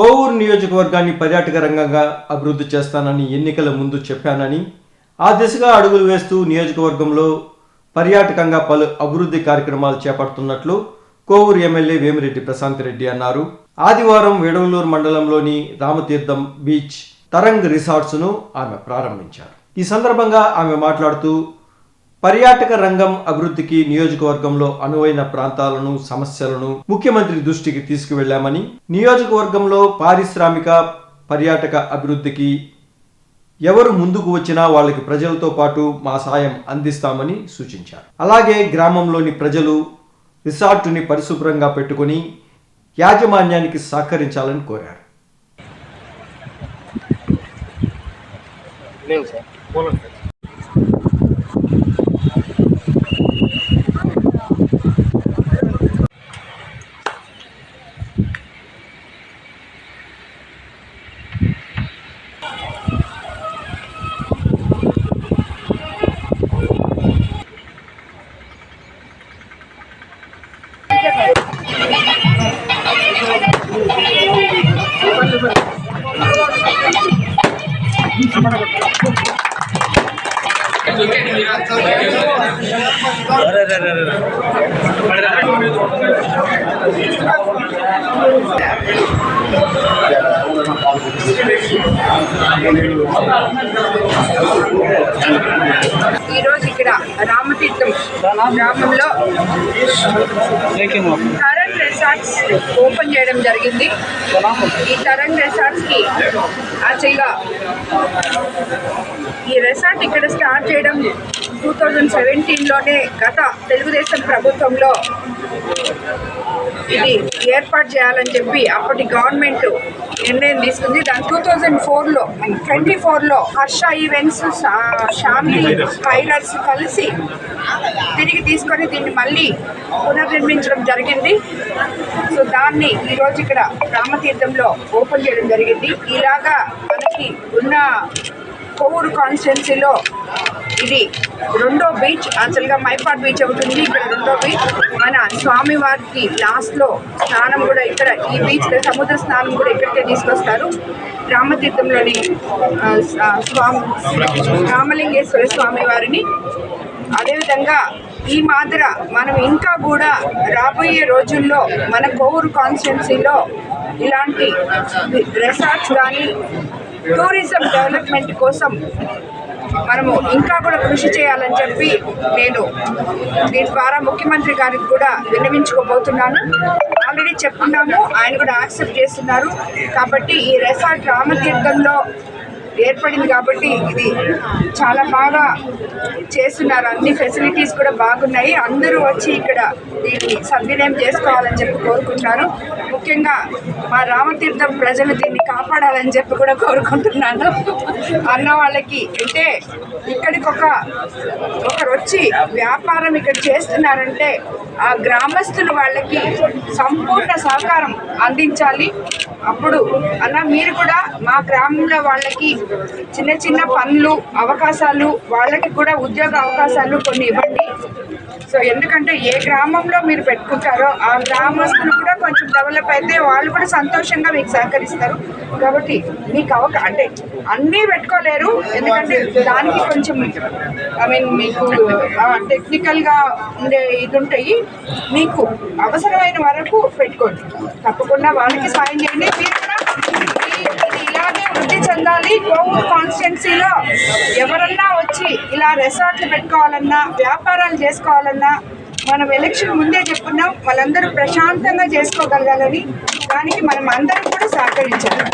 కోవూరు నియోజకవర్గాన్ని పర్యాటక రంగంగా అభివృద్ధి చేస్తానని ఎన్నికల ముందు చెప్పానని ఆ దిశగా అడుగులు వేస్తూ నియోజకవర్గంలో పర్యాటకంగా పలు అభివృద్ధి కార్యక్రమాలు చేపడుతున్నట్లు కోవూరు ఎమ్మెల్యే వేమిరెడ్డి ప్రశాంత్ రెడ్డి అన్నారు. ఆదివారం వేడవలూరు మండలంలోని రామతీర్థం బీచ్ తరంగ్ రిసార్ట్స్ను ఆమె ప్రారంభించారు. ఈ సందర్భంగా ఆమె మాట్లాడుతూ పర్యాటక రంగం అభివృద్ధికి నియోజకవర్గంలో అనువైన ప్రాంతాలను సమస్యలను ముఖ్యమంత్రి దృష్టికి తీసుకువెళ్ళామని నియోజకవర్గంలో పారిశ్రామిక పర్యాటక అభివృద్ధికి ఎవరు ముందుకు వచ్చినా వాళ్ళకి ప్రజలతో పాటు మా సాయం అందిస్తామని సూచించారు. అలాగే గ్రామంలోని ప్రజలు రిసార్టుని పరిశుభ్రంగా పెట్టుకుని యాజమాన్యానికి సహకరించాలని కోరారు. లేవు సార్. ఈరోజు ఇక్కడ రామతీర్థం గ్రామంలో కరణ్ రిసార్ట్స్ ఓపెన్ చేయడం జరిగింది. ఈ తరంగ్ రిసార్ట్స్కి యాక్చువల్గా ఈ రిసార్ట్ ఇక్కడ స్టార్ట్ చేయడం టూ థౌజండ్ సెవెంటీన్లోనే గత తెలుగుదేశం ప్రభుత్వంలో ఇది ఏర్పాటు చేయాలని చెప్పి అప్పటి గవర్నమెంట్ నిర్ణయం తీసుకుంది. దాని టూ థౌజండ్ ఫోర్లో ట్వంటీ ఫోర్లో హర్ష ఈవెంట్స్ షామ్లీ టైలర్స్ కలిసి తిరిగి తీసుకొని దీన్ని మళ్ళీ పునర్నిర్మించడం జరిగింది. సో దాన్ని ఈరోజు ఇక్కడ రామతీర్థంలో ఓపెన్ చేయడం జరిగింది. ఇలాగా మనకి ఉన్న కోవూరు కాన్స్టిట్యున్సీలో ఇది రెండో బీచ్ యాక్చువల్గా మైపాడ్ బీచ్ ఒకటి ఉంది ఇక్కడ రెండో బీచ్. మన స్వామివారికి లాస్ట్లో స్నానం కూడా ఇక్కడ ఈ బీచ్లో సముద్ర స్నానం కూడా ఇక్కడికే తీసుకొస్తారు. రామతీర్థంలోని స్వామి రామలింగేశ్వర స్వామి వారిని అదేవిధంగా ఈ మాదిర మనం ఇంకా కూడా రాబోయే రోజుల్లో మన కోవూరు కాన్స్టిట్యున్సీలో ఇలాంటి రిసార్ట్స్ కానీ టూరిజం డెవలప్మెంట్ కోసం మనము ఇంకా కూడా కృషి చేయాలని చెప్పి నేను దీని ద్వారా ముఖ్యమంత్రి గారికి కూడా విన్నవించుకోబోతున్నాను. ఆల్రెడీ చెప్పున్నాము ఆయన కూడా యాక్సెప్ట్ చేస్తున్నారు. కాబట్టి ఈ రెసార్ట్ రామతీర్థంలో ఏర్పడింది కాబట్టి ఇది చాలా బాగా చేస్తున్నారు. అన్ని ఫెసిలిటీస్ కూడా బాగున్నాయి. అందరూ వచ్చి ఇక్కడ దీన్ని సద్వినియోగం చేసుకోవాలని చెప్పి కోరుకుంటున్నారు. ముఖ్యంగా మా రామతీర్థం ప్రజలు దీన్ని కాపాడాలని చెప్పి కూడా కోరుకుంటున్నాను. అన్న వాళ్ళకి అంటే ఇక్కడికి ఒక ఒకరు వచ్చి వ్యాపారం ఇక్కడ చేస్తున్నారంటే ఆ గ్రామస్తులు వాళ్ళకి సంపూర్ణ సహకారం అందించాలి. అప్పుడు అన్న మీరు కూడా మా గ్రామంలో వాళ్ళకి చిన్న చిన్న పనులు అవకాశాలు వాళ్ళకి కూడా ఉద్యోగ అవకాశాలు కొన్ని ఇవ్వండి. సో ఎందుకంటే ఏ గ్రామంలో మీరు పెట్టుకుంటారో ఆ గ్రామస్తులు కూడా కొంచెం డెవలప్ అయితే వాళ్ళు కూడా సంతోషంగా మీకు సహకరిస్తారు. కాబట్టి మీకు అవక అంటే అన్నీ పెట్టుకోలేరు. ఎందుకంటే దానికి కొంచెం ఐ మీన్ మీకు టెక్నికల్గా ఉండే ఇది ఉంటాయి మీకు అవసరమైన వరకు పెట్టుకోండి. తప్పకుండా వాళ్ళకి సాయం చేయండి. ఇలాగే వృద్ధి చెందాలి. కోవూరు కాన్స్టిట్యున్సీలో ఎవరన్నా వచ్చి ఇలా రిసార్ట్లు పెట్టుకోవాలన్నా వ్యాపారాలు చేసుకోవాలన్నా మనం ఎలక్షన్ ముందే చెప్పుకున్నాం వాళ్ళందరూ ప్రశాంతంగా చేసుకోగలగాలని దానికి మనం అందరం కూడా సహకరించాలి.